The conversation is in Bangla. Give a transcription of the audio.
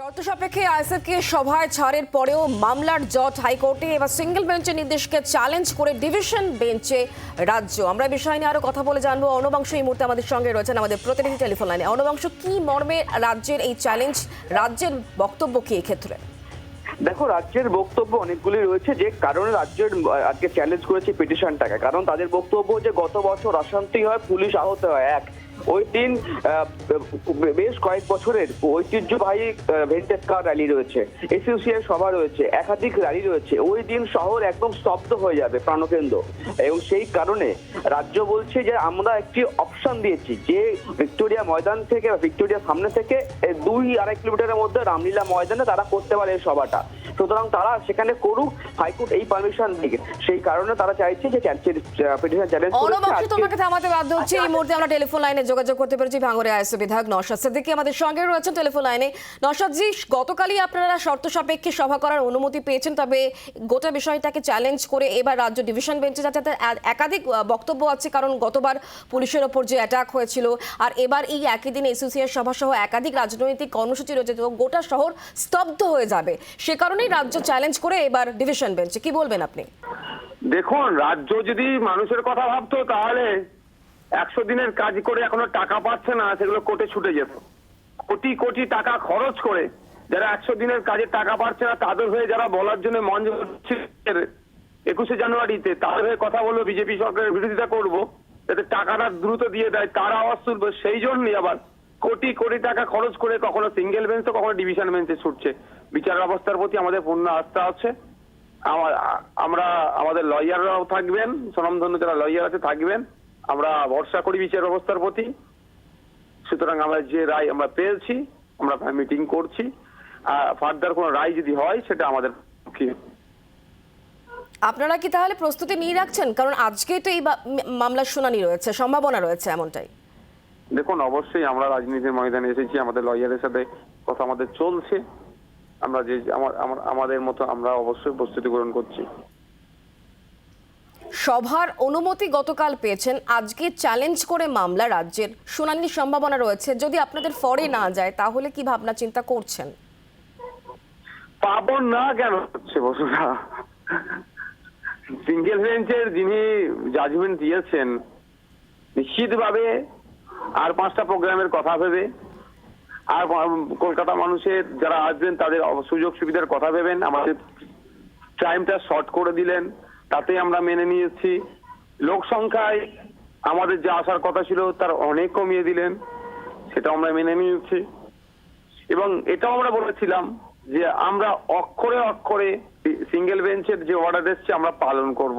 শর্ত সাপেক্ষে আইএসএফকে সভায় ছাড়ের পরেও মামলার জট হাইকোর্টে এবার সিঙ্গেল বেঞ্চের নির্দেশকে চ্যালেঞ্জ করে ডিভিশন বেঞ্চে রাজ্য। আমরা বিষয় নিয়ে আরও কথা বলে জানব। অনবাংশ এই মুহূর্তে আমাদের সঙ্গে রয়েছেন আমাদের প্রতিনিধি টেলিফোন লাইনে। অনবাংশ, কি মর্মে রাজ্যের এই চ্যালেঞ্জ, রাজ্যের বক্তব্য কি এই ক্ষেত্রে দেখো, রাজ্যের বক্তব্য অনেকগুলি রয়েছে। যে কারণে রাজ্যের আজকে চ্যালেঞ্জ করেছে পিটিশনটাকে। কারণ তাদের বক্তব্য যে গত বছর অশান্তি হয়, পুলিশ আহত হয়, এক। ওই দিন বেশ কয়েক বছরের ঐতিহ্যবাহী ভেন্টেস্কার র্যালি রয়েছে। এসিউসিআই সভা রয়েছে, একাধিক র্যালি রয়েছে। ওই দিন শহর একদম স্তব্ধ হয়ে যাবে প্রাণকেন্দ্র। এবং সেই কারণে রাজ্য বলছে যে, আমরা একটি অপশন দিয়েছি যে, ভিক্টোরিয়া ময়দান থেকে ভিক্টোরিয়া সামনে থেকে দুই আড়াই কিলোমিটারের মধ্যে রামলীলা ময়দানে তারা করতে পারে এই সভাটা। সুতরাং তারা সেখানে করুক হাইকোর্ট এই পারমিশন দিকে সেই কারণে তারা চাইছে যে পিটিশন চ্যালেঞ্জ অনবাংশ তোমাকে থামাতে বাধ্য হচ্ছে। এই মুহূর্তে আমরা টেলিফোন লাইনে যোগাযোগ করতে পেরেছি ভাঙড়ে আইএসএ বিধায়ক নশাদ সিদ্দিকী। আমাদের সঙ্গে রয়েছেন টেলিফোন লাইনে নশাদজি গতকালই আপনারা শর্ত সাপেক্ষে সভা করার অনুমতি পেয়েছেন তবে গোটা বিষয়টাকে চ্যালেঞ্জ করে এবার রাজ্য ডিভিশন বেঞ্চে যাচ্ছে একাধিক বক্তব্য আছে কারণ গতবার পুলিশের ওপর যে অ্যাটাক হয়েছিল আর এবার এই একই দিন এসোসিয়েশন সভা সহ একাধিক রাজনৈতিক কর্মসূচি রয়েছে তো গোটা শহর স্তব্ধ হয়ে যাবে। সে কারণেই রাজ্য চ্যালেঞ্জ করে এবার ডিভিশন বেঞ্চে কি বলবেন আপনি? দেখুন, রাজ্য যদি মানুষের কথা ভাবতো, তাহলে একশো দিনের কাজ করে এখনও টাকা পাচ্ছে না, সেগুলো কোর্টে ছুটে যেত। কোটি কোটি টাকা খরচ করে যারা একশো দিনের কাজে টাকা পাচ্ছে না, তাদের হয়ে যারা বলার জন্য মঞ্চ একুশে জানুয়ারিতে তাদের হয়ে কথা বলব বিজেপি সরকারের বিরোধিতা করব, যাতে টাকাটা দ্রুত দিয়ে দেয়, তারা তুলবে, সেই জন্যই আবার কোটি কোটি টাকা খরচ করে কখনো সিঙ্গেল বেঞ্চ তো কখনো ডিভিশন বেঞ্চে ছুটছে। বিচার ব্যবস্থার প্রতি আমাদের পূর্ণ আস্থা আছে। আমার আমাদের লয়াররাও থাকবেন স্বনামধন্য যারা লয়ার আছে, থাকবেন। আমরা ভরসা করি বিচার ব্যবস্থার প্রতি। সুতরাং আমরা যে রায় আমরা পেয়েছি, আমরা মিটিং করছি। আর ফার্দার কোনো রায় যদি হয়, সেটা আমাদের আপনারা কি তাহলে প্রস্তুতি নিয়ে রাখছেন? কারণ আজকে তো এই মামলার শুনানি রয়েছে, সম্ভাবনা রয়েছে এমনটাই। দেখুন অবশ্যই আমরা রাজনীতির ময়দানে এসেছি আমাদের লয়ারের সাথে কথা আমাদের চলছে। আমরা যে আমাদের মতো আমরা অবশ্যই প্রস্তুতি গ্রহণ করছি। সভার অনুমতি গতকাল পেয়েছেন। আজকে চ্যালেঞ্জ করে মামলা রাজ্যের। শুনানির সম্ভাবনা রয়েছে। যদি আপনাদের ফরে না যায় তাহলে কি ভাবনা চিন্তা করছেন? পাবো না কেন? হচ্ছে বসুরা সিঙ্গেল বেঞ্চের যিনি জাজমেন্ট দিয়েছেন নিশ্চিতভাবে আর পাঁচটা প্রোগ্রামের কথা ভেবে, আর কলকাতা মানুষের যারা আসবেন তাদের সুযোগ সুবিধার কথা ভেবেন, আমাদের টাইমটা শর্ট করে দিলেন, তাতে আমরা মেনে নিয়েছি। লোক সংখ্যায় আমাদের যে আসার কথা ছিল তার অনেক কমিয়ে দিলেন সেটা আমরা মেনে নিয়েছি। এবং এটাও আমরা বলেছিলাম যে আমরা অক্ষরে অক্ষরে সিঙ্গেল বেঞ্চের যে অর্ডার এসছে, আমরা পালন করব।